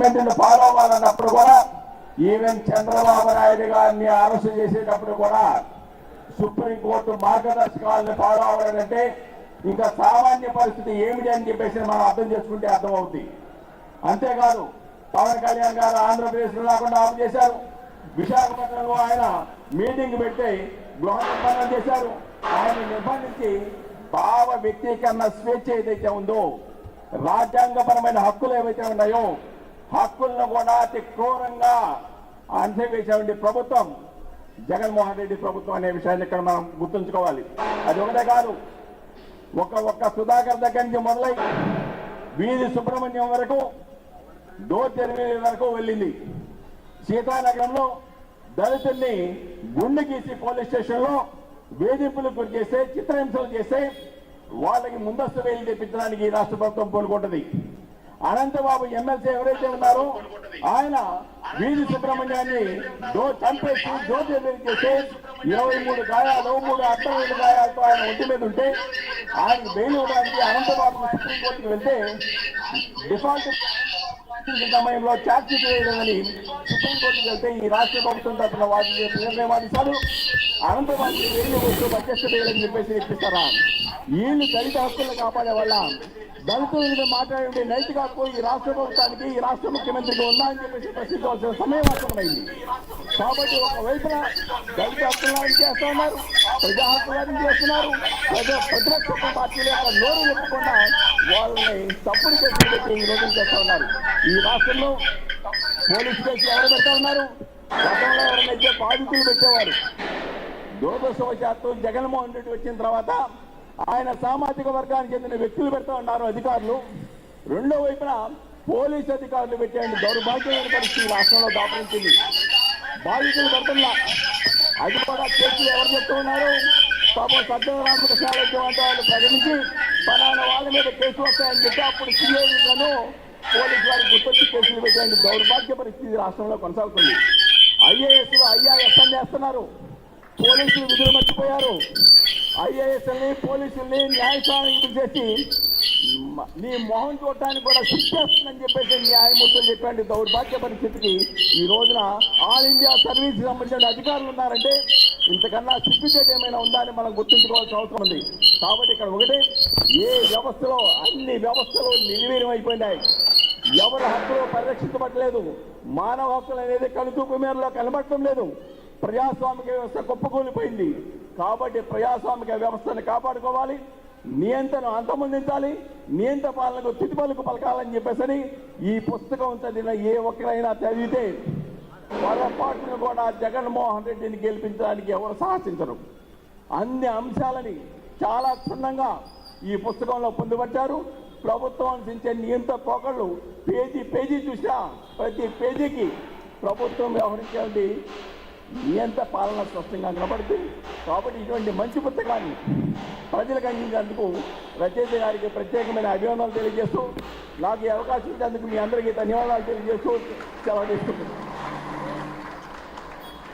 Sentiment follow అవ్వాలన్నప్పుడు కూడా even Chandrababu Naidu గారిని arrest చేసేటప్పుడు కూడా సుప్రీంకోర్టు మార్గదర్శకాలను ఫాలో అవ్వాలంటే ఇంకా సామాన్య పరిస్థితి ఏమిటి అని చెప్పేసి మనం అర్థం చేసుకుంటే అర్థమవుతుంది అంతేకాదు పవన్ కళ్యాణ్ గారు ఆంధ్రప్రదేశ్ రాకుండా ఆపు చేశారు. విశాఖపట్నంలో ఆయన మీటింగ్ పెట్టి గృహ నిర్బంధం చేశారు. ఆయన నిర్బంధించి భావ వ్యక్తీకరణ స్వేచ్ఛ ఏదైతే ఉందో రాజ్యాంగపరమైన హక్కులు ఏవైతే ఉన్నాయో హక్కులను కూడా అతి క్రూరంగా అంతవేసేటువంటి ప్రభుత్వం. జగన్మోహన్ రెడ్డి ప్రభుత్వం అనే విషయాన్ని ఇక్కడ మనం గుర్తుంచుకోవాలి. అది ఒకటే కాదు. ఒక ఒక్క సుధాకర్ దగ్గర నుంచి మొదలై వీధి సుబ్రహ్మణ్యం వరకు డోర్ డెలివరీ వరకు వెళ్ళింది. సీతానగరంలో దళితుల్ని గుండె గీసి పోలీస్ స్టేషన్లో వేధింపులకు గురి చేస్తే చిత్రహింసలు చేస్తే వాళ్ళకి ముందస్తు వేలు తెప్పించడానికి ఈ రాష్ట్ర ప్రభుత్వం పూనుకుంటుంది అనంతబాబు ఎమ్మెల్సీ ఎవరైతే ఉన్నారో ఆయన వీధి సుబ్రహ్మణ్యాన్ని డో చంపేసి డోర్ చేస్తే ఇరవై మూడు గాయాలు మూడు అర్థమైన గాయాలతో ఆయన ఒంటి మీద ఉంటే ఆయన బెయిల్ ఇవ్వడానికి అనంతబాబు సుప్రీంకోర్టుకు వెళ్తే డిఫాల్ట్ సమయంలో ఛార్జ్ షీట్ వేయలేదని సుప్రీంకోర్టుకు వెళ్తే ఈ రాష్ట్ర ప్రభుత్వం తరఫున వాటి నిర్ణయం వాదిస్తారు అనంతబాబు వేలు వస్తూ మధ్యస్థ వేయాలని చెప్పేసి ఇప్పిస్తారా వీళ్ళు దళిత హక్కులను కాపాడే వల్ల దళితుల మీద మాట్లాడే నైతిక హక్కు ఈ రాష్ట్ర ప్రభుత్వానికి ఈ రాష్ట్ర ముఖ్యమంత్రికి ఉందా అని చెప్పేసి ప్రశ్నించవలసిన సమయం అవసరమైంది కాబట్టి ఒకవైపున దళిత హక్కులను చేస్తా ఉన్నారు ప్రజా హక్కులను చేస్తున్నారు ప్రజా ప్రతిపక్ష పార్టీలు యొక్క నోరు చెప్పకుండా వాళ్ళని తప్పుడు చేసి ఈ రోజు చేస్తా ఉన్నారు ఈ రాష్ట్రంలో పోలీస్ కేసులు ఎవరు పెడతా ఉన్నారు గతంలో ఎవరైతే బాధితులు పెట్టేవారు? దురదృష్టవశాత్తు జగన్మోహన్ రెడ్డి వచ్చిన తర్వాత ఆయన సామాజిక వర్గానికి చెందిన వ్యక్తులు పెడతా ఉన్నారు అధికారులు. రెండో వైపున పోలీసు అధికారులు పెట్టేయండి. దౌర్భాగ్యమైన పరిస్థితి రాష్ట్రంలో దాపరించింది. బాధితులు పెడుతున్నా. అది కూడా కేసులు ఎవరు చెప్తూ ఉన్నారు? పాపం సజ్జన రామకృష్ణారెడ్డి వంటి వాళ్ళు ప్రకటించి పలానా వాళ్ళ మీద కేసులు వస్తాయని చెప్పి అప్పుడు సీఐలను పోలీసు వారికి గుర్తొచ్చి కేసులు పెట్టేయండి. దౌర్భాగ్య పరిస్థితి రాష్ట్రంలో కొనసాగుతుంది. ఐఏఎస్లు ఐఆర్ఎస్ అని చేస్తున్నారు. పోలీసులు విధులు మర్చిపోయారు. ఐఏఎస్ని పోలీసుల్ని న్యాయస్థానానికి చేసి నీ మొహం చూడటానికి కూడా సిద్ధేస్తుందని చెప్పేసి న్యాయమూర్తులు చెప్పండి దౌర్భాగ్య పరిస్థితికి ఈ రోజున ఆల్ ఇండియా సర్వీస్ సంబంధించిన అధికారులు ఉన్నారంటే ఇంతకన్నా సిగ్గుచేటు ఏమైనా ఉందా అని మనం గుర్తుంచుకోవాల్సిన అవసరం ఉంది. కాబట్టి ఇక్కడ ఒకటే ఏ వ్యవస్థలో అన్ని వ్యవస్థలు నిర్వీర్యం అయిపోయినాయి. ఎవరి హక్కులు పరిరక్షించబట్టలేదు మానవ హక్కులు అనేది కనుచూపు మేరలో కనబడటం లేదు. ప్రజాస్వామిక వ్యవస్థ కుప్పకూలిపోయింది. కాబట్టి ప్రజాస్వామిక వ్యవస్థను కాపాడుకోవాలి. నియంత్రణ అంతమొందించాలి. నియంత పాలనకు తిట్టుబలకు పలకాలని చెప్పేసని ఈ పుస్తకం చదివిన ఏ ఒక్కరైనా చదివితే పొరపాటును కూడా జగన్మోహన్ రెడ్డిని గెలిపించడానికి ఎవరు సాహసించరు. అన్ని అంశాలని చాలా క్షుణ్ణంగా ఈ పుస్తకంలో పొందుపరిచారు. ప్రభుత్వం అందించే నియంత్ర పోకళ్ళు పేజీ పేజీ చూసినా ప్రతి పేజీకి ప్రభుత్వం వ్యవహరించేది ఎంత పాలన స్పష్టంగా కనబడుతుంది కాబట్టి ఇటువంటి మంచి పుస్తకాన్ని ప్రజలకు అందించేందుకు రచయిత గారికి ప్రత్యేకమైన అభినందనలు తెలియజేస్తూ నాకు ఈ అవకాశం ఇచ్చేందుకు మీ అందరికీ ధన్యవాదాలు తెలియజేస్తూ సెలవు తీసుకుంటున్నాను.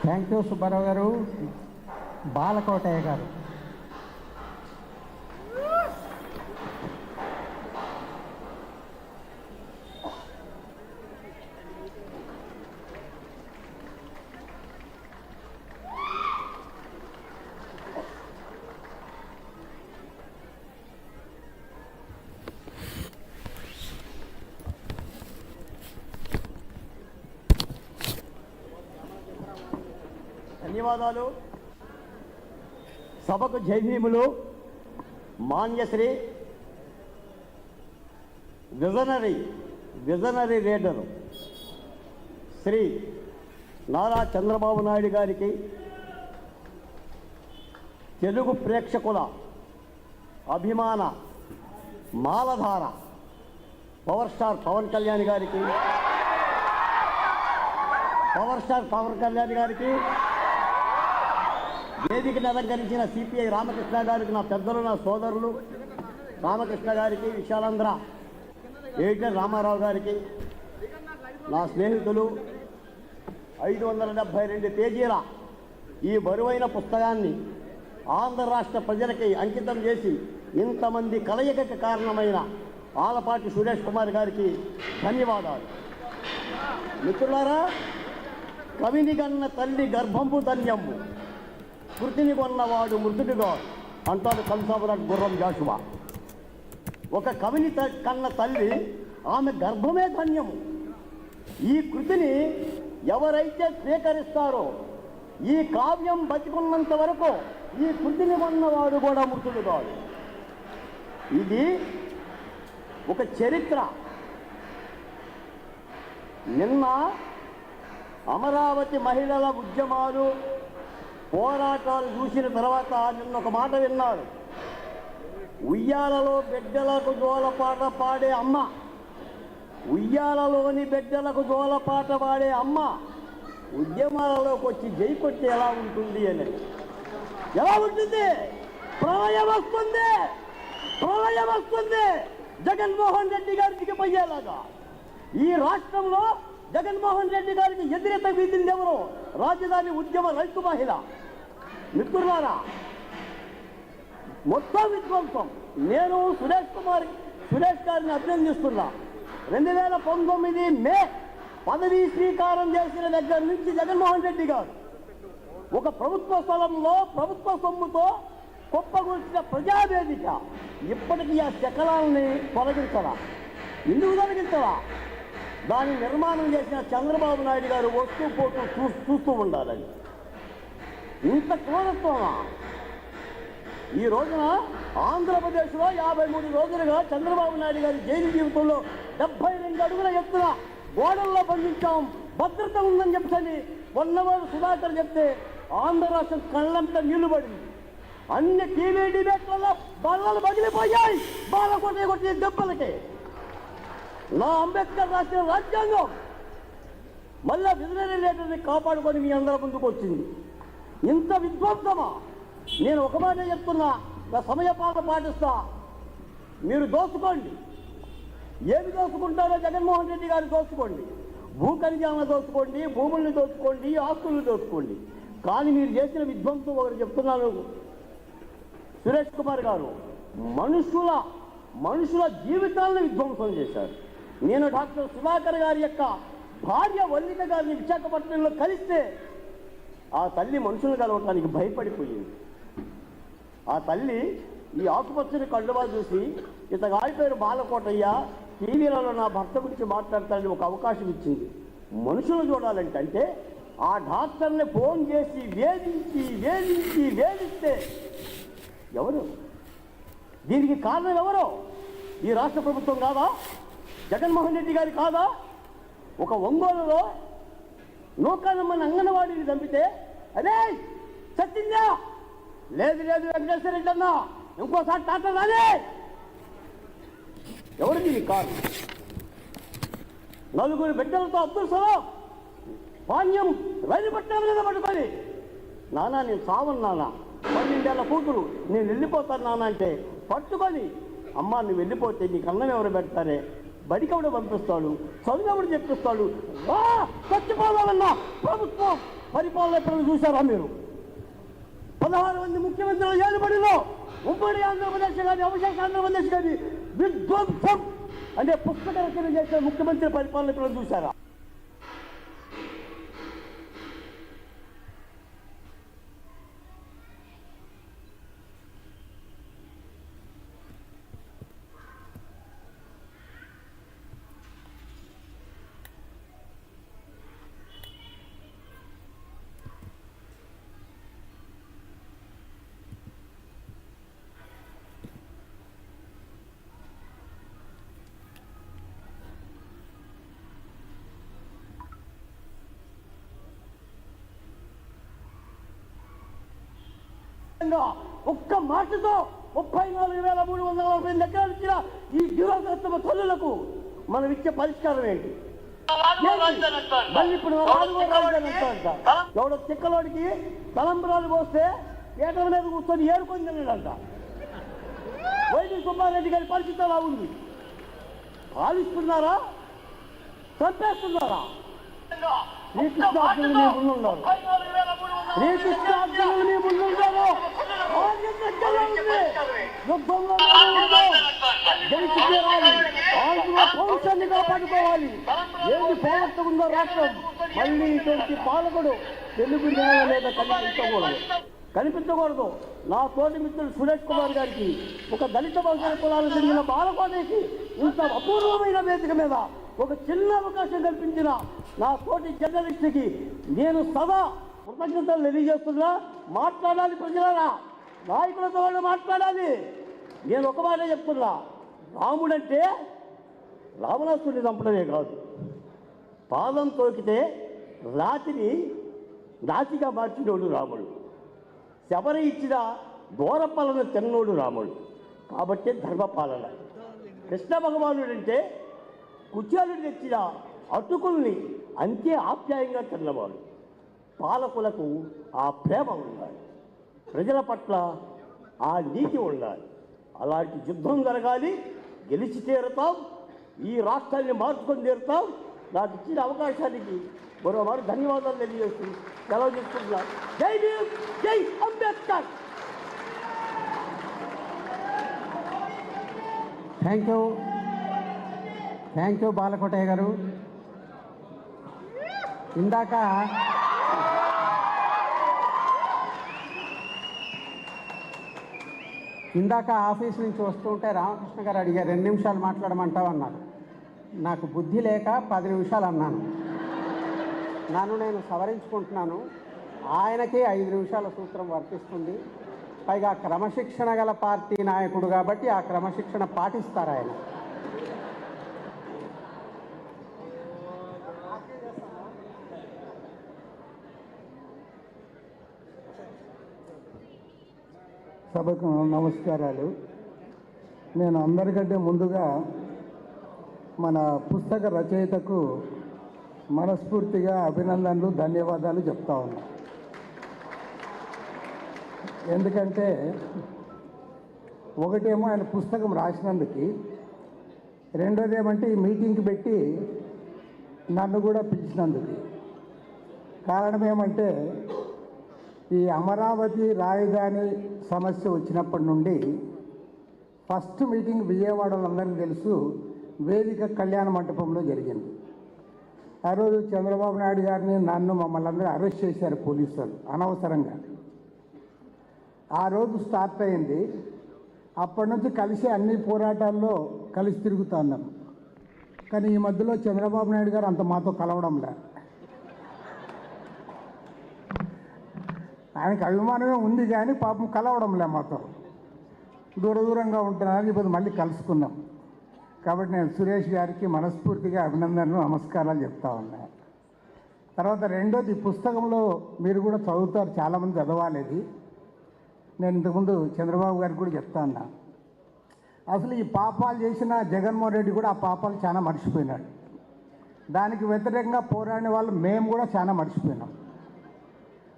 థ్యాంక్ యూ సుబ్బారావు గారు. బాలకోటయ్య గారు. ధన్యవాదాలు. సభకు జైభీములు Manyashri visionary visionary leader Shri Nara Chandrababu Naidu గారికి తెలుగు ప్రేక్షకుల అభిమాన మాలధార పవర్ స్టార్ పవన్ కళ్యాణ్ గారికి పవర్ స్టార్ పవన్ కళ్యాణ్ గారికి వేదికను అలంకరించిన సిపిఐ రామకృష్ణ గారికి నా పెద్దలు నా సోదరులు రామకృష్ణ గారికి విశాలాంధ్ర ఎడిటర్ రామారావు గారికి నా స్నేహితులు ఐదు వందల డెబ్భై రెండు పేజీల ఈ బరువైన పుస్తకాన్ని ఆంధ్ర రాష్ట్ర ప్రజలకి అంకితం చేసి ఇంతమంది కలయికకు కారణమైన ఆలపాటి సురేష్ కుమార్ గారికి ధన్యవాదాలు. మిత్రులారా కవిని కన్న తల్లి గర్భంబు ధన్యము. కృతిని కొన్నవాడు మృతుడుగా అంటాడు కంసాబరాట్ గుర్రం జాషువా. ఒక కవిని త- కన్న తల్లి ఆమె గర్భమే ధన్యము. ఈ కృతిని ఎవరైతే స్వీకరిస్తారో ఈ కావ్యం బతికున్నంత వరకు ఈ కృతిని కొన్నవాడు కూడా మృతుడు కాదు ఇది ఒక చరిత్ర. నిన్న అమరావతి మహిళల ఉద్యమాలు పోరాటాలు చూసిన తర్వాత నిన్న ఒక మాట విన్నారు ఉయ్యాలలో బిడ్డలకు జోలపాట పాడే అమ్మ. ఉయ్యాలలోని బిడ్డలకు జోలపాట పాడే అమ్మ. ఉద్యమాలలోకి వచ్చి జై కొట్టి ఎలా ఉంటుంది అని. ఎలా ఉంటుంది? ప్రళయం వస్తుంది. ప్రళయం వస్తుంది. జగన్మోహన్ రెడ్డి గారి దిగిపోయేలాగా ఈ రాష్ట్రంలో జగన్మోహన్ రెడ్డి గారికి ఎదురెత్త వీధింది ఎవరు? రాజధాని ఉద్యమ రైతు మహిళ. మిత్రులారా మొత్తం విధ్వంసం. నేను సురేష్ కుమార్ సురేష్ గారిని అభినందిస్తున్నా. రెండు వేల పంతొమ్మిది మే పదవీ స్వీకారం చేసిన దగ్గర నుంచి జగన్మోహన్ రెడ్డి గారు ఒక ప్రభుత్వ స్థలంలో ప్రభుత్వ సొమ్ముతో కుప్పగూల్చిన ప్రజావేదిక ఇప్పటికీ ఆ శకలాలని తొలగించరా ఎందుకు తొలగించరా దాని నిర్మాణం చేసిన చంద్రబాబు నాయుడు గారు వస్తూ పోతూ చూ చూస్తూ ఉండాలని. ఇంత క్రూరత్వమా ఈ రోజున ఆంధ్రప్రదేశ్లో యాభై మూడు రోజులుగా చంద్రబాబు నాయుడు గారి జైలు జీవితంలో డెబ్బై రెండు అడుగుల ఎత్తున గోడల్లో బంధించాం భద్రత ఉందని చెప్పని మొన్నవాడు సుధాకర్ చెప్తే ఆంధ్ర రాష్ట్రం కళ్ళంతా నీళ్ళు పడింది. అన్ని టీవీ డిబేట్లలో బల్లలు పగిలిపోయాయి. బాల కొట్టే కొట్టే దెబ్బలకి. నా అంబేద్కర్ రాసిన రాజ్యాంగం మళ్ళా విజనరీ లీడర్ని కాపాడుకొని మీ అందరి ముందుకు వచ్చింది. ఇంత విధ్వంసమా? నేను ఒక మాట చెప్తున్నా నా సమయపాలన పాటిస్తా. మీరు దోచుకోండి ఏమి దోచుకుంటారో జగన్మోహన్ రెడ్డి గారు దోచుకోండి భూ ఖనిజాలను దోచుకోండి భూముల్ని దోచుకోండి ఆస్తుల్ని దోచుకోండి కానీ మీరు చేసిన విధ్వంసం ఒకరు చెప్తున్నాను. సురేష్ కుమార్ గారు మనుషుల మనుషుల జీవితాలను విధ్వంసం చేశారు. నేను డాక్టర్ సుధాకర్ గారి యొక్క భార్య వల్లిక గారిని విశాఖపట్నంలో కలిస్తే ఆ తల్లి మనుషులు కలవటానికి భయపడిపోయింది. ఆ తల్లి ఈ ఆకుపచ్చని కళ్ళువా చూసి ఇతగాడి పేరు బాలకోటయ్య టీవీలలో నా భర్త గురించి మాట్లాడతానని ఒక అవకాశం ఇచ్చింది. మనుషులు చూడాలంటే అంటే ఆ డాక్టర్ని ఫోన్ చేసి వేధించి వేధించి వేధిస్తే ఎవరు? దీనికి కారణం ఎవరు? ఈ రాష్ట్ర ప్రభుత్వం కాదా? జగన్మోహన్ రెడ్డి గారి కాదా? ఒక ఒంగోలులో నూకానమ్మని అంగన్వాడీని చంపితే అదే చచ్చిందా లేదు లేదు వెంకటేశ్వర రెడ్డి అన్నా. ఇంకోసారి టాటా రాలే ఎవరు దీనికి కాదు నలుగురు బిడ్డలతో అబ్దుల్ సలాం. పాణ్యం రైలు పట్టాల లేదా పట్టుకొని నానా నేను సావను నానా. పన్నెండేళ్ళ కూతురు నేను వెళ్ళిపోతాను నాన్న అంటే పట్టుకొని అమ్మా నువ్వు వెళ్ళిపోతే నీకు అన్నం ఎవరు పెడతారే? బడికవుడు పంపిస్తాడు చదువుకవుడు చెప్పిస్తాడు. వా చచ్చిపోవాలన్నా ప్రభుత్వం. పరిపాలన ఎప్పుడు చూసారా మీరు? పదహారు మంది ముఖ్యమంత్రులు ఏలుబడిలో ఉమ్మడి ఆంధ్రప్రదేశ్ కానీ అవశేష ఆంధ్రప్రదేశ్ కానీ విధ్వంసం అంటే పుస్తక రచన చేసిన ముఖ్యమంత్రి పరిపాలన ఎప్పుడు చూసారా ఒక్క మాటతో ముప్పై నాలుగు వేల మూడు వందల నలభై ఎనిమిది ఎకరాలు ఇచ్చిన ఈ దివంగతమ తల్లులకు మనం ఇచ్చే పరిష్కారం ఏంటి? మళ్ళీ ఇప్పుడు. ఎవడో చిక్కలోడికి తలంబరాలు పోస్తే ఏటల మీద కూర్చొని ఏరుకొని తిన్నాడంట. వైద్య సుబ్బారెడ్డి గారి పరిస్థితి అలా ఉంది? పాలిస్తున్నారా చంపేస్తున్నారా? శ్రీకృష్ణార్జునులు మీ ముందున్నారు శ్రీకృష్ణార్జునులు మీ ముందున్నారు యుద్ధంలో ఉండదు. గెలిచి తీరాలి ఆంధ్ర పౌరుషాన్ని కాపాడుకోవాలి ఏది పోగొట్టుకుందో రాష్ట్రం మళ్ళీ ఇటువంటి పాలకుడు తెలుగు నేల మీద కనిపించకూడదు కనిపించకూడదు నా తోటి మిత్రుడు సురేష్ కుమార్ గారికి ఒక దళిత బహుజన కులాలకు చెందిన బాలకోటకి ఇంత అపూర్వమైన వేదిక మీద ఒక చిన్న అవకాశం కల్పించిన నా తోటి జర్నలిస్ట్కి నేను సదా కృతజ్ఞతలు తెలియజేస్తున్నా మాట్లాడాలి ప్రజలారా నాయకులతో వాళ్ళు మాట్లాడాలి. నేను ఒక మాట చెప్తున్నా. రాముడంటే రావణాసుని చంపడమే కాదు. పాదం తోకితే రాతిని నాతిగా మార్చినోడు రాముడు. శబరి ఇచ్చిన దూరపాలను తిన్నోడు రాముడు. కాబట్టి ధర్మపాలన. కృష్ణ భగవానుడు అంటే కుచాలుడు తెచ్చిన అటుకుల్ని అంతే ఆప్యాయంగా తిన్నవాడు. పాలకులకు ఆ ప్రేమ ఉండాలి. ప్రజల పట్ల ఆ నీతి ఉండాలి. అలాంటి యుద్ధం జరగాలి గెలిచి తీరుతాం ఈ రాష్ట్రాన్ని మార్చుకొని తీరుతాం నాకు ఇచ్చిన అవకాశానికి మరోమారు ధన్యవాదాలు తెలియజేస్తూ సెలవు చేసుకుంటున్నా జై భీమ్ జై Ambedkar! Thank you thank you Balakotayya గారు. ఇందాక ఇందాక ఆఫీస్ నుంచి వస్తుంటే రామకృష్ణ గారు అడిగారు రెండు నిమిషాలు మాట్లాడమంటావు అన్నారు నాకు బుద్ధి లేక పది నిమిషాలు అన్నాను. నన్ను నేను సవరించుకుంటున్నాను. ఆయనకి ఐదు నిమిషాల సూత్రం వర్తిస్తుంది. పైగా క్రమశిక్షణ గల పార్టీ నాయకుడు కాబట్టి ఆ క్రమశిక్షణ పాటిస్తారు ఆయన. సభకు నమస్కారాలు. నేను అందరికంటే ముందుగా మన పుస్తక రచయితకు మనస్ఫూర్తిగా అభినందనలు ధన్యవాదాలు చెప్తా ఉన్నా. ఎందుకంటే ఒకటేమో ఆయన పుస్తకం రాసినందుకు రెండోది ఏమంటే ఈ మీటింగ్కి పెట్టి నన్ను కూడా పిలిచినందుకు. కారణం ఏమంటే ఈ అమరావతి రాజధాని సమస్య వచ్చినప్పటి నుండి ఫస్ట్ మీటింగ్ విజయవాడలో అందరికీ తెలుసు వేదిక కళ్యాణ మంటపంలో జరిగింది. ఆ రోజు చంద్రబాబు నాయుడు గారిని నన్ను మమ్మల్ని అందరూ అరెస్ట్ చేశారు పోలీసులు అనవసరంగా. ఆ రోజు స్టార్ట్ అయింది. అప్పటి నుంచి కలిసి అన్ని పోరాటాల్లో కలిసి తిరుగుతా ఉన్నాం కానీ ఈ మధ్యలో చంద్రబాబు నాయుడు గారు అంత మాతో కలవడంలే ఆయనకి అభిమానమే ఉంది కానీ పాపం కలవడంలే మాతో. దూర దూరంగా ఉంటున్నారని ఇప్పుడు మళ్ళీ కలుసుకున్నాం. కాబట్టి నేను సురేష్ గారికి మనస్ఫూర్తిగా అభినందనలు నమస్కారాలు చెప్తా ఉన్నా. తర్వాత రెండోది పుస్తకంలో మీరు కూడా చదువుతారు చాలామంది చదవాలి ఇది. నేను ఇంతకుముందు చంద్రబాబు గారికి కూడా చెప్తా ఉన్నా. అసలు ఈ పాపాలు చేసిన జగన్మోహన్ రెడ్డి కూడా ఆ పాపాలు చాలా మర్చిపోయినాడు. దానికి వ్యతిరేకంగా పోరాడిన వాళ్ళు మేము కూడా చాలా మర్చిపోయినాం.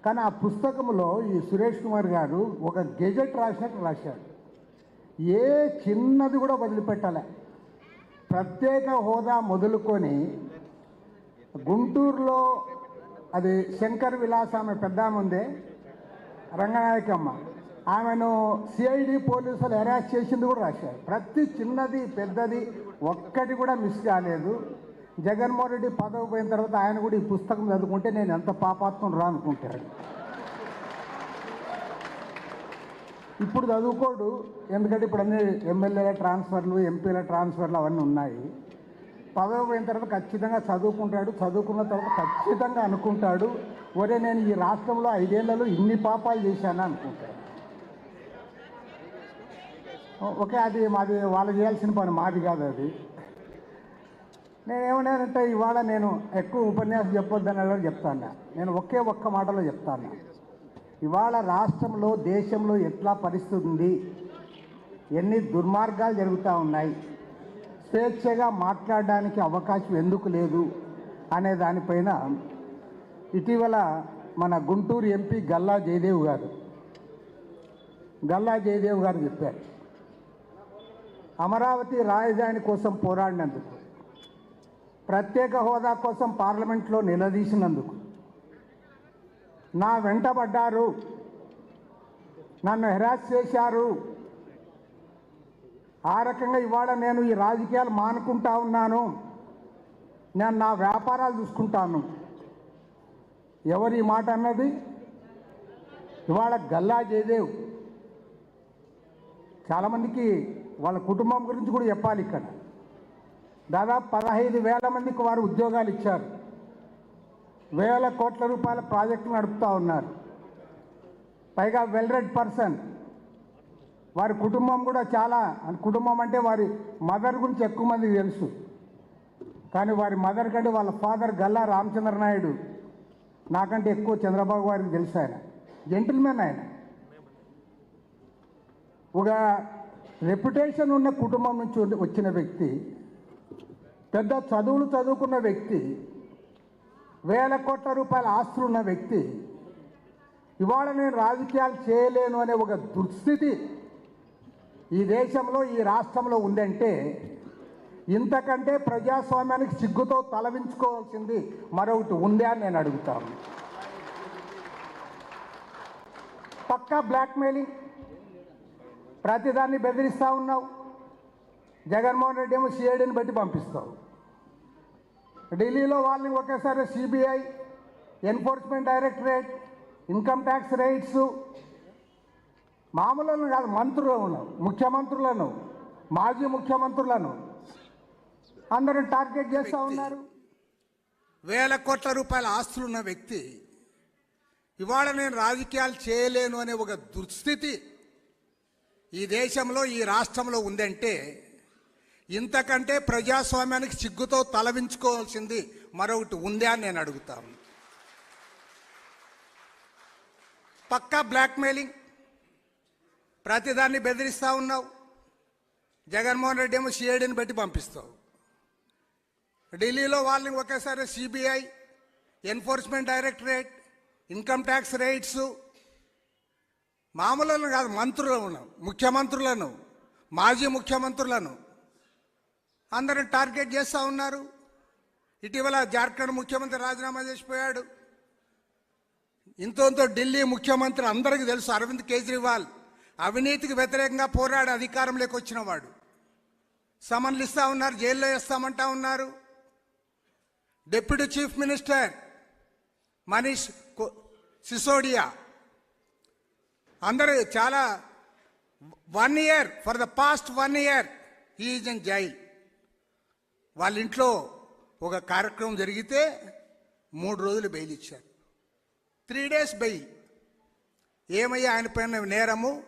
కానీ ఆ పుస్తకంలో ఈ సురేష్ కుమార్ గారు ఒక గెజెట్ రాసినట్టు రాశాడు ఏ చిన్నది కూడా వదిలిపెట్టాలి. ప్రత్యేక హోదా మొదలుకొని గుంటూరులో అది శంకర్ విలాస్ ఆమె పెద్ద ఉందే రంగనాయకమ్మ ఆమెను సిఐడి పోలీసులు అరెస్ట్ చేసింది కూడా రాశారు. ప్రతి చిన్నది పెద్దది ఒక్కటి కూడా మిస్ కాలేదు. జగన్మోహన్ రెడ్డి పదవి పోయిన తర్వాత ఆయన కూడా ఈ పుస్తకం చదువుకుంటే నేను ఎంత పాపాత్మం రా అనుకుంటాడు. ఇప్పుడు చదువుకోడు ఎందుకంటే ఇప్పుడు అన్ని ఎమ్మెల్యేల ట్రాన్స్ఫర్లు ఎంపీల ట్రాన్స్ఫర్లు అవన్నీ ఉన్నాయి. పదవి పోయిన తర్వాత ఖచ్చితంగా చదువుకుంటాడు చదువుకున్న తర్వాత ఖచ్చితంగా అనుకుంటాడు. ఒరే నేను ఈ రాష్ట్రంలో ఐదేళ్ళలో ఇన్ని పాపాలు చేశాను అనుకుంటాడు. ఓకే అది మాది వాళ్ళు చేయాల్సిన పని మాది కాదు అది. నేనేమన్నానంటే ఇవాళ నేను ఎక్కువ ఉపన్యాసం చెప్పొద్దని చెప్తాను నేను ఒకే ఒక్క మాటలో చెప్తాను ఇవాళ రాష్ట్రంలో దేశంలో ఎట్లా పరిస్థితి ఉంది? ఎన్ని దుర్మార్గాలు జరుగుతూ ఉన్నాయి? స్వేచ్ఛగా మాట్లాడడానికి అవకాశం ఎందుకు లేదు? అనే దానిపైన ఇటీవల మన గుంటూరు ఎంపీ గల్లా జయదేవ్ గారు గల్లా జయదేవ్ గారు చెప్పారు. అమరావతి రాజధాని కోసం పోరాడినందుకు ప్రత్యేక హోదా కోసం పార్లమెంట్లో నిలదీసినందుకు నా వెంటబడ్డారు నన్ను హెరాస్ చేశారు. ఆ రకంగా ఇవాళ నేను ఈ రాజకీయాలు మానుకుంటా ఉన్నాను. నేను నా వ్యాపారాలు చూసుకుంటాను. ఎవరి ఈ మాట అన్నది? ఇవాళ గల్లా జయదేవ్. చాలామందికి వాళ్ళ కుటుంబం గురించి కూడా చెప్పాలి ఇక్కడ. దాదాపు పదహైదు వేల మందికి వారు ఉద్యోగాలు ఇచ్చారు. వేల కోట్ల రూపాయల ప్రాజెక్టు నడుపుతూ ఉన్నారు. పైగా వెల్ రెడ్ పర్సన్ వారి కుటుంబం కూడా చాలా కుటుంబం అంటే వారి మదర్ గురించి ఎక్కువ మందికి తెలుసు. కానీ వారి మదర్ కంటే వాళ్ళ ఫాదర్ గల్లా రామచంద్ర నాయుడు. నాకంటే ఎక్కువ చంద్రబాబు గారికి తెలుసు ఆయన. జెంటిల్మెన్ ఆయన. ఒక రెప్యుటేషన్ ఉన్న కుటుంబం నుంచి వచ్చిన వ్యక్తి పెద్ద చదువులు చదువుకున్న వ్యక్తి వేల కోట్ల రూపాయల ఆస్తులు ఉన్న వ్యక్తి ఇవాళ నేను రాజకీయాలు చేయలేను అనే ఒక దుస్థితి ఈ దేశంలో ఈ రాష్ట్రంలో ఉందంటే ఇంతకంటే ప్రజాస్వామ్యానికి సిగ్గుతో తలవించుకోవాల్సింది మరొకటి ఉందా అని నేను అడుగుతాను పక్కా బ్లాక్మెయిలింగ్. ప్రతిదాన్ని బెదిరిస్తూ ఉన్నావు. జగన్మోహన్ రెడ్డి ఏమో సిఐడిని బట్టి పంపిస్తావు. ఢిల్లీలో వాళ్ళని ఒకేసారి CBI enforcement directorate income tax raids మామూలను కాదు మంత్రులను ముఖ్యమంత్రులను మాజీ ముఖ్యమంత్రులను అందరూ టార్గెట్ చేస్తూ ఉన్నారు. వేల కోట్ల రూపాయల ఆస్తులున్న వ్యక్తి. ఇవాళ నేను రాజకీయాలు చేయలేను అనే ఒక దుస్థితి ఈ దేశంలో ఈ రాష్ట్రంలో ఉందంటే ఇంతకంటే ప్రజాస్వామ్యానికి సిగ్గుతో తలవించుకోవాల్సింది మరొకటి ఉందా అని నేను అడుగుతాను. పక్కా బ్లాక్మెయిలింగ్. ప్రతిదాన్ని బెదిరిస్తూ ఉన్నావు. జగన్మోహన్ రెడ్డి ఏమో సిఐడిని బట్టి పంపిస్తావు. ఢిల్లీలో వాళ్ళని ఒకేసారి CBI enforcement directorate income tax raids. మామూలు కాదు మంత్రులను ముఖ్యమంత్రులను మాజీ ముఖ్యమంత్రులను. అందరిని టార్గెట్ చేస్తూ ఉన్నారు. ఇటీవల జార్ఖండ్ ముఖ్యమంత్రి రాజీనామా చేసిపోయాడు. ఇంతో ఢిల్లీ ముఖ్యమంత్రి అందరికీ తెలుసు అరవింద్ కేజ్రీవాల్ అవినీతికి వ్యతిరేకంగా పోరాడు అధికారంలోకి వచ్చిన వాడు. సమన్లు ఇస్తా ఉన్నారు జైల్లో వేస్తామంటా ఉన్నారు. Deputy chief minister Manish Sisodia. అందరూ చాలా one year for the past one year is in jail. వాళ్ళ ఇంట్లో ఒక కార్యక్రమం జరిగితే మూడు రోజులు బెయిల్ ఇచ్చారు. Three days bail. ఏమయ్యా ఆయన పైన నేరము?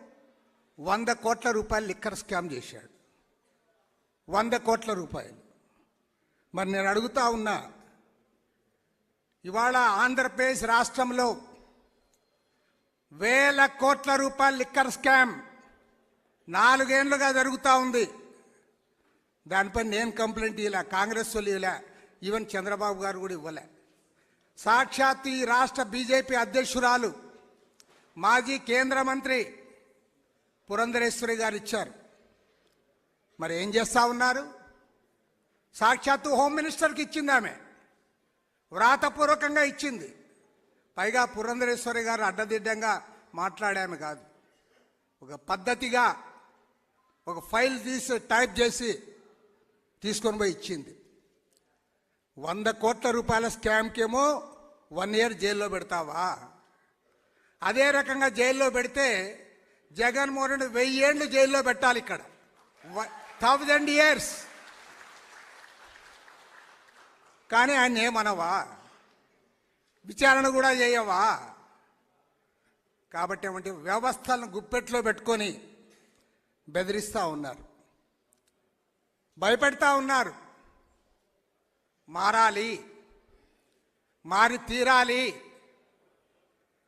వంద కోట్ల రూపాయలు లిక్కర్ స్కామ్ చేశాడు. వంద కోట్ల రూపాయలు. మరి నేను అడుగుతా ఉన్నా ఇవాళ ఆంధ్రప్రదేశ్ రాష్ట్రంలో వేల కోట్ల రూపాయల లిక్కర్ స్కామ్ నాలుగేళ్ళుగా జరుగుతూ ఉంది. దానిపై నేను కంప్లైంట్ ఇవ్వలే కాంగ్రెస్ వాళ్ళు ఇవ్వలే ఈవెన్ చంద్రబాబు గారు కూడా ఇవ్వలే. సాక్షాత్ ఈ రాష్ట్ర బీజేపీ అధ్యక్షురాలు మాజీ కేంద్ర మంత్రి పురంధరేశ్వరి గారు ఇచ్చారు. మరి ఏం చేస్తా ఉన్నారు? సాక్షాత్తు హోమ్ మినిస్టర్కి ఇచ్చింది ఆమె. వ్రాతపూర్వకంగా ఇచ్చింది. పైగా పురంధరేశ్వరి గారు అడ్డదిడ్డంగా మాట్లాడామె కాదు. ఒక పద్ధతిగా ఒక ఫైల్ తీసి టైప్ చేసి తీసుకొని పోయి ఇచ్చింది. వంద కోట్ల రూపాయల స్కామ్కేమో వన్ ఇయర్ జైల్లో పెడతావా? అదే రకంగా జైల్లో పెడితే జగన్మోహన్ రెడ్డి వెయ్యేళ్ళు జైల్లో పెట్టాలి ఇక్కడ. Thousand years. కానీ ఆయన ఏమనవా? విచారణ కూడా చేయవా? కాబట్టి ఏమంటే వ్యవస్థలను గుప్పెట్లో పెట్టుకొని బెదిరిస్తూ ఉన్నారు. భయపెడతా ఉన్నారు. మారాలి. మారి తీరాలి.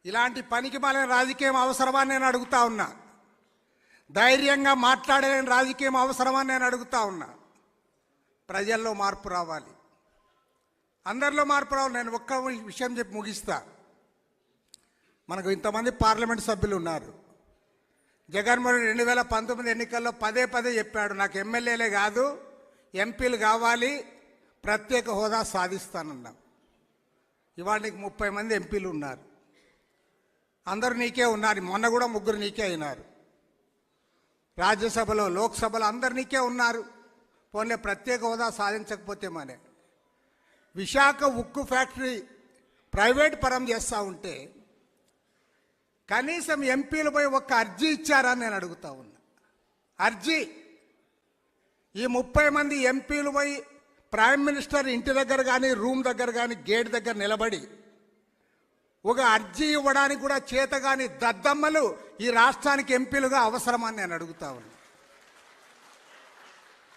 ఇలాంటి పనికి మాలిన రాజకీయం అవసరమా నేను అడుగుతా ఉన్నా. ధైర్యంగా మాట్లాడలేని రాజకీయం అవసరమా నేను అడుగుతా ఉన్నా. ప్రజల్లో మార్పు రావాలి. అందరిలో మార్పు రావాలి. నేను ఒక్క విషయం చెప్పి ముగిస్తా. మనకు ఇంతమంది పార్లమెంట్ సభ్యులు ఉన్నారు. జగన్మోహన్ రెండు వేల పంతొమ్మిది ఎన్నికల్లో పదే పదే చెప్పాడు నాకు ఎమ్మెల్యేలే కాదు ఎంపీలు కావాలి ప్రత్యేక హోదా సాధిస్తానన్నాం. ఇవాళ నీకు ముప్పై మంది ఎంపీలు ఉన్నారు. అందరు నీకే ఉన్నారు మొన్న కూడా ముగ్గురు నీకే అయినారు. రాజ్యసభలో లోక్సభలో అందరు నీకే ఉన్నారు. పోన్లే ప్రత్యేక హోదా సాధించకపోతే మనే. విశాఖ ఉక్కు ఫ్యాక్టరీ ప్రైవేట్ పరం చేస్తూ ఉంటే కనీసం ఎంపీలు పోయి ఒక్క అర్జీ ఇచ్చారా నేను అడుగుతా ఉన్నా. అర్జీ. ఈ ముప్పై మంది ఎంపీలు పోయి ప్రైమ్ మినిస్టర్ ఇంటి దగ్గర కానీ రూమ్ దగ్గర కానీ గేట్ దగ్గర నిలబడి ఒక అర్జీ ఇవ్వడానికి కూడా చేతగాని దద్దమ్మలు ఈ రాష్ట్రానికి ఎంపీలుగా అవసరమని నేను అడుగుతా ఉన్నా.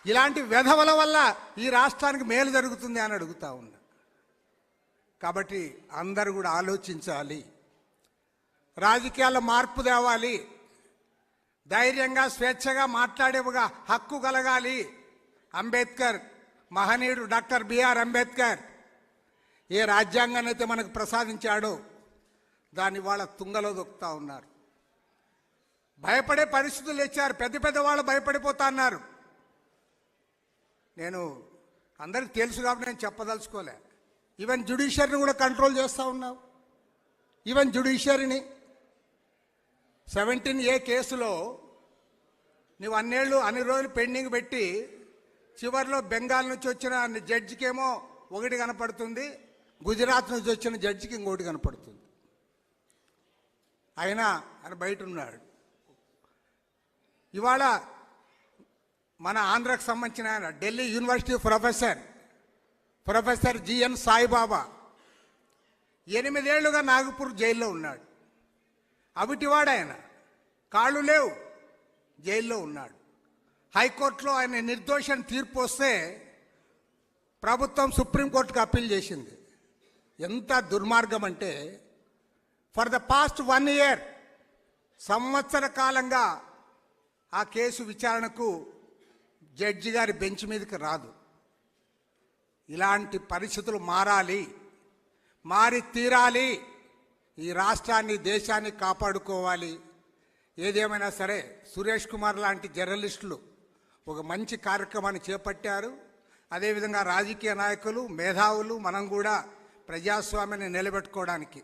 ఇలాంటి వెధవల వల్ల ఈ రాష్ట్రానికి మేలు జరుగుతుంది అని అడుగుతా ఉన్నా. కాబట్టి అందరూ కూడా ఆలోచించాలి. రాజకీయాల్లో మార్పు తేవాలి. ధైర్యంగా స్వేచ్ఛగా మాట్లాడే హక్కు కలగాలి. అంబేద్కర్ మహనీయుడు డాక్టర్ బిఆర్ అంబేద్కర్ ఏ రాజ్యాంగాన్ని అయితే మనకు ప్రసాదించాడో దాన్ని వాళ్ళ తుంగలో దొక్కుతా ఉన్నారు. భయపడే పరిస్థితులు ఇచ్చారు పెద్ద పెద్ద వాళ్ళు భయపడిపోతా అన్నారు. నేను అందరికి తెలుసు కాబట్టి నేను చెప్పదలుచుకోలే. ఈవెన్ జుడిషియరీని కూడా కంట్రోల్ చేస్తూ ఉన్నావు. ఈవెన్ జుడిషియరీని సెవెంటీన్ ఏ కేసులో నువ్వు అన్నేళ్ళు అన్ని రోజులు పెండింగ్ పెట్టి చివరిలో బెంగాల్ నుంచి వచ్చిన జడ్జికేమో ఒకటి కనపడుతుంది గుజరాత్ నుంచి వచ్చిన జడ్జికి ఇంకోటి కనపడుతుంది. అయినా అని బయట ఉన్నాడు. ఇవాళ మన ఆంధ్రకు సంబంధించిన ఆయన Delhi university professor professor GN Saibaba ఎనిమిదేళ్ళుగా Nagpur జైల్లో ఉన్నాడు. అవిటివాడు ఆయన కాళ్ళు లేవు. జైల్లో ఉన్నాడు. హైకోర్టులో ఆయన నిర్దోషం తీర్పు వస్తే ప్రభుత్వం సుప్రీంకోర్టుకు అప్పీల్ చేసింది. ఎంత దుర్మార్గం అంటే for the past one year సంవత్సర కాలంగా ఆ కేసు విచారణకు జడ్జి గారి బెంచ్ మీదకి రాదు. ఇలాంటి పరిస్థితులు మారాలి మారి తీరాలి. ఈ రాష్ట్రాన్ని దేశాన్ని కాపాడుకోవాలి. ఏదేమైనా సరే సురేష్ కుమార్ లాంటి జర్నలిస్టులు ఒక మంచి కార్యక్రమాన్ని చేపట్టారు. అదేవిధంగా రాజకీయ నాయకులు మేధావులు మనం కూడా ప్రజాస్వామ్యాన్ని నిలబెట్టుకోవడానికి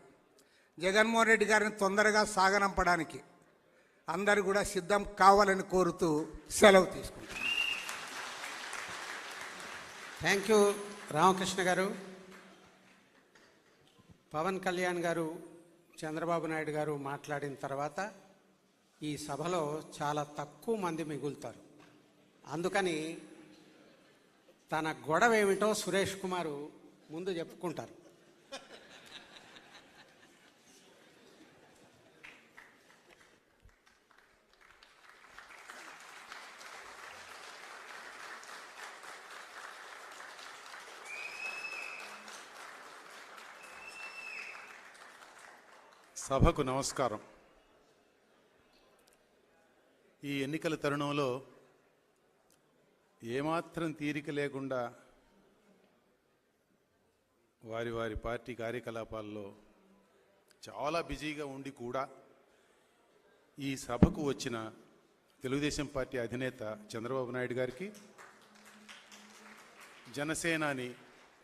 జగన్మోహన్ రెడ్డి గారిని తొందరగా సాగనంపడానికి అందరు కూడా సిద్ధం కావాలని కోరుతూ సెలవు తీసుకుంటాం థ్యాంక్ యూ రామకృష్ణ గారు. పవన్ కళ్యాణ్ గారు చంద్రబాబు నాయుడు గారు మాట్లాడిన తర్వాత ఈ సభలో చాలా తక్కువ మంది మిగులుతారు. అందుకని తన గొడవ ఏమిటో సురేష్ కుమారు ముందు చెప్పుకుంటారు. సభకు నమస్కారం. ఈ ఎన్నికల తరుణంలో ఏమాత్రం తీరిక లేకుండా వారి వారి పార్టీ కార్యకలాపాల్లో చాలా బిజీగా ఉండి కూడా ఈ సభకు వచ్చిన తెలుగుదేశం పార్టీ అధినేత చంద్రబాబు నాయుడు గారికి జనసేనాని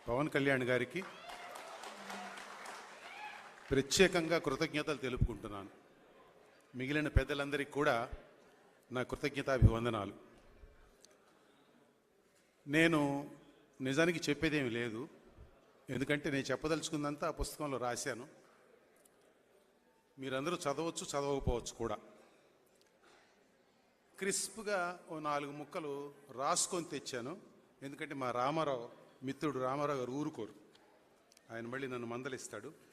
పవన్ కళ్యాణ్ గారికి ప్రత్యేకంగా కృతజ్ఞతలు తెలుపుకుంటున్నాను. మిగిలిన పెద్దలందరికీ కూడా నా కృతజ్ఞతాభివందనాలు. నేను నిజానికి చెప్పేదేమి లేదు. ఎందుకంటే నేను చెప్పదలుచుకుందంతా ఆ పుస్తకంలో రాశాను. మీరందరూ చదవచ్చు చదవకపోవచ్చు కూడా. క్రిస్ప్గా ఓ నాలుగు ముక్కలు రాసుకొని తెచ్చాను. ఎందుకంటే మా రామారావు మిత్రుడు రామారావు గారు ఊరుకోరు. ఆయన మళ్ళీ నన్ను మందలిస్తాడు.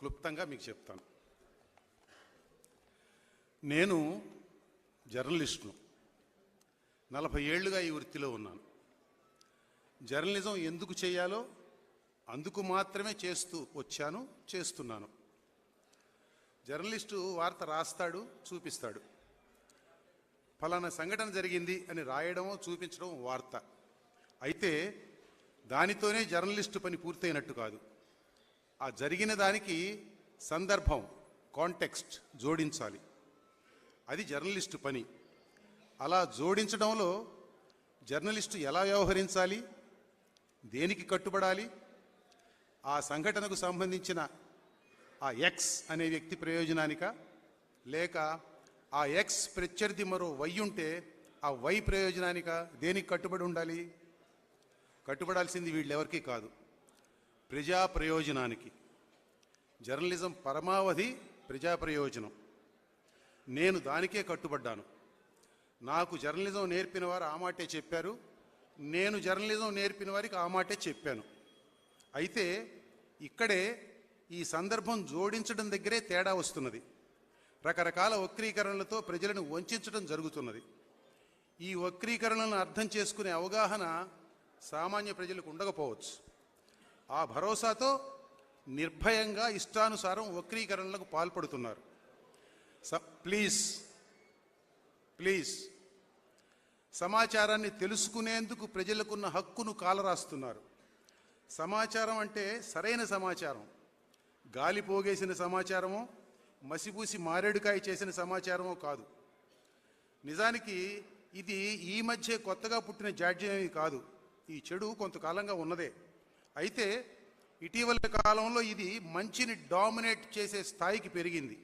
క్లుప్తంగా మీకు చెప్తాను. నేను జర్నలిస్ట్ను. నలభై ఏళ్ళుగా ఈ వృత్తిలో ఉన్నాను. జర్నలిజం ఎందుకు చేయాలో అందుకు మాత్రమే చేస్తూ వచ్చాను చేస్తున్నాను. జర్నలిస్టు వార్త రాస్తాడు చూపిస్తాడు. ఫలానా సంఘటన జరిగింది అని రాయడమో చూపించడం వార్త. అయితే దానితోనే జర్నలిస్టు పని పూర్తయినట్టు కాదు. ఆ జరిగిన దానికి సందర్భం కాంటెక్స్ట్ జోడించాలి. అది జర్నలిస్టు పని. అలా జోడించడంలో జర్నలిస్టు ఎలా వ్యవహరించాలి? దేనికి కట్టుబడాలి? ఆ సంఘటనకు సంబంధించిన ఆ ఎక్స్ అనే వ్యక్తి ప్రయోజనానిక? లేక ఆ ఎక్స్ ప్రత్యర్థి మరో వై ఉంటే ఆ వై ప్రయోజనానిక? దేనికి కట్టుబడి ఉండాలి? కట్టుబడాల్సింది వీళ్ళెవరికీ కాదు. ప్రజా ప్రయోజనానికి. జర్నలిజం పరమావధి ప్రజా ప్రయోజనం. నేను దానికే కట్టుబడ్డాను. నాకు జర్నలిజం నేర్పిన వారు ఆ మాటే చెప్పారు. నేను జర్నలిజం నేర్పిన వారికి ఆ మాటే చెప్పాను. అయితే ఇక్కడే ఈ సందర్భం జోడించడం దగ్గరే తేడా వస్తున్నది. రకరకాల వక్రీకరణలతో ప్రజలను వంచడం జరుగుతున్నది. ఈ వక్రీకరణలను అర్థం చేసుకునే అవగాహన సామాన్య ప్రజలకు ఉండకపోవచ్చు. ఆ భరోసాతో నిర్భయంగా ఇష్టానుసారం వక్రీకరణలకు పాల్పడుతున్నారు. స ప్లీజ్ ప్లీజ్. సమాచారాన్ని తెలుసుకునేందుకు ప్రజలకున్న హక్కును కాలరాస్తున్నారు. సమాచారం అంటే సరైన సమాచారం. గాలి పోగేసిన సమాచారమో మసిపూసి మారేడుకాయ చేసిన సమాచారమో కాదు. నిజానికి ఇది ఈ మధ్య కొత్తగా పుట్టిన జాడ్యమేమి కాదు. ఈ చెడు కొంతకాలంగా ఉన్నదే. అయితే ఇటీవల కాలంలో ఇది మంచిని డామినేట్ చేసే స్థాయికి పెరిగింది.